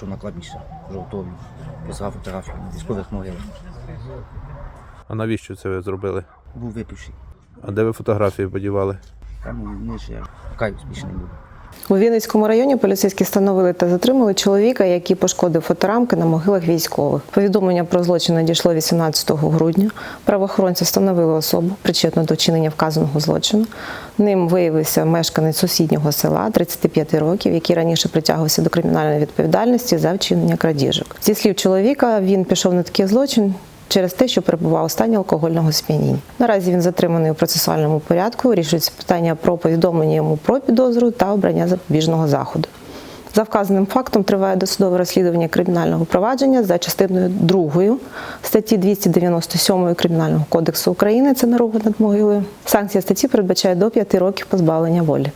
що на кладбище жовтові. Писав фотографію військових могилах. А навіщо це ви зробили? Був випивший. А де ви фотографії подівали? Там нижче, я каюсь більше не буду. У Вінницькому районі поліцейські встановили та затримали чоловіка, який пошкодив фоторамки на могилах військових. Повідомлення про злочин надійшло 18 грудня. Правоохоронці встановили особу, причетну до вчинення вказаного злочину. Ним виявився мешканець сусіднього села 35 років, який раніше притягувався до кримінальної відповідальності за вчинення крадіжок. Зі слів чоловіка, він пішов на такий злочин. Через те, що перебував у стані алкогольного сп'яніння. Наразі він затриманий у процесуальному порядку. Вирішується питання про повідомлення йому про підозру та обрання запобіжного заходу. За вказаним фактом триває досудове розслідування кримінального провадження за частиною 2 статті 297 Кримінального кодексу України. Це наруга над могилою. Санкція статті передбачає до 5 років позбавлення волі.